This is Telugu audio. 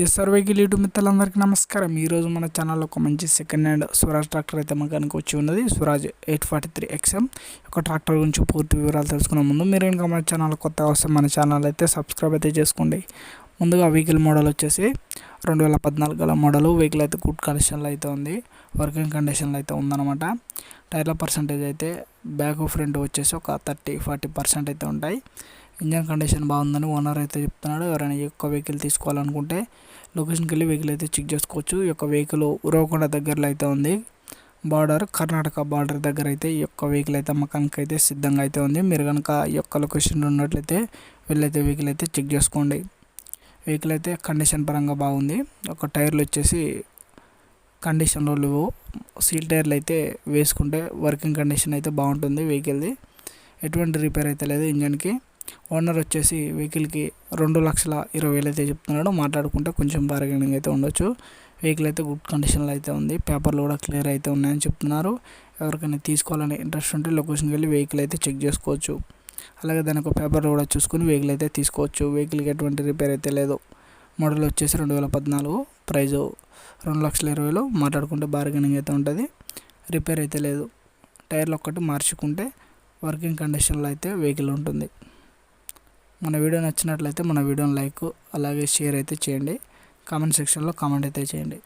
ఎస్ఆర్ వెహికల్ యూట్యూబ్ మిత్రులందరికీ నమస్కారం. ఈరోజు మన ఛానల్లో ఒక మంచి సెకండ్ హ్యాండ్ స్వరాజ్ ట్రాక్టర్ అయితే మనకు వచ్చి ఉన్నది. Swaraj eight forty three XM ఒక ట్రాక్టర్ గురించి పూర్తి వివరాలు తెలుసుకునే ముందు మీరు ఇంకా మన ఛానల్ కొత్త వస్తే మన ఛానల్ అయితే సబ్స్క్రైబ్ అయితే చేసుకోండి. ముందుగా వెహికల్ మోడల్ వచ్చేసి రెండు వేల పద్నాలుగు గల మోడల్ వెహికల్ అయితే గుడ్ కండిషన్లో అయితే ఉంది. వర్కింగ్ కండిషన్లో అయితే ఉందన్నమాట. టైర్ల పర్సంటేజ్ అయితే బ్యాక్ ఫ్రంట్ వచ్చేసి ఒక థర్టీ ఫార్టీ పర్సెంట్ అయితే ఉంటాయి. ఇంజన్ కండిషన్ బాగుందని ఓనర్ అయితే చెప్తున్నాడు. ఎవరైనా ఈ యొక్క వెహికల్ తీసుకోవాలనుకుంటే లొకేషన్కి వెళ్ళి వెహికల్ అయితే చెక్ చేసుకోవచ్చు. ఈ యొక్క వెహికల్ ఉరవకొండ దగ్గరలో అయితే ఉంది. బార్డర్ కర్ణాటక బార్డర్ దగ్గర అయితే ఈ యొక్క వెహికల్ అయితే అమ్మకానికి అయితే సిద్ధంగా అయితే ఉంది. మీరు కనుక ఈ యొక్క లొకేషన్లో ఉన్నట్లయితే వెళ్ళైతే వెహికల్ అయితే చెక్ చేసుకోండి. వెహికల్ అయితే కండిషన్ పరంగా బాగుంది. ఒక టైర్లు వచ్చేసి కండిషన్లో లేవు. సీల్ టైర్లు అయితే వేసుకుంటే వర్కింగ్ కండిషన్ అయితే బాగుంటుంది వెహికల్ది. ఎటువంటి రిపేర్ అయితే లేదు ఇంజన్కి. ఓనర్ వచ్చేసి వెహికల్కి రెండు లక్షల ఇరవై వేలు అయితే చెప్తున్నాడు. మాట్లాడుకుంటే కొంచెం బార్గెనింగ్ అయితే ఉండొచ్చు. వెహికల్ అయితే గుడ్ కండిషన్లో అయితే ఉంది. పేపర్లు కూడా క్లియర్ అయితే ఉన్నాయని చెప్తున్నారు. ఎవరికైనా తీసుకోవాలని ఇంట్రెస్ట్ ఉంటే లొకేషన్కి వెళ్ళి వెహికల్ అయితే చెక్ చేసుకోవచ్చు. అలాగే దానికి పేపర్లు కూడా చూసుకుని వెహికల్ అయితే తీసుకోవచ్చు. వెహికల్కి ఎటువంటి రిపేర్ అయితే లేదు. మోడల్ వచ్చేసి రెండు వేల పద్నాలుగు. ప్రైజు రెండు లక్షల ఇరవైలో మాట్లాడుకుంటే బార్గెనింగ్ అయితే ఉంటుంది. రిపేర్ అయితే లేదు. టైర్లు ఒక్కటి మార్చుకుంటే వర్కింగ్ కండిషన్లో అయితే వెహికల్ ఉంటుంది. మన వీడియో నచ్చినట్లయితే మన వీడియోని లైక్ అలాగే షేర్ అయితే చేయండి. కామెంట్ సెక్షన్లో కామెంట్ అయితే చేయండి.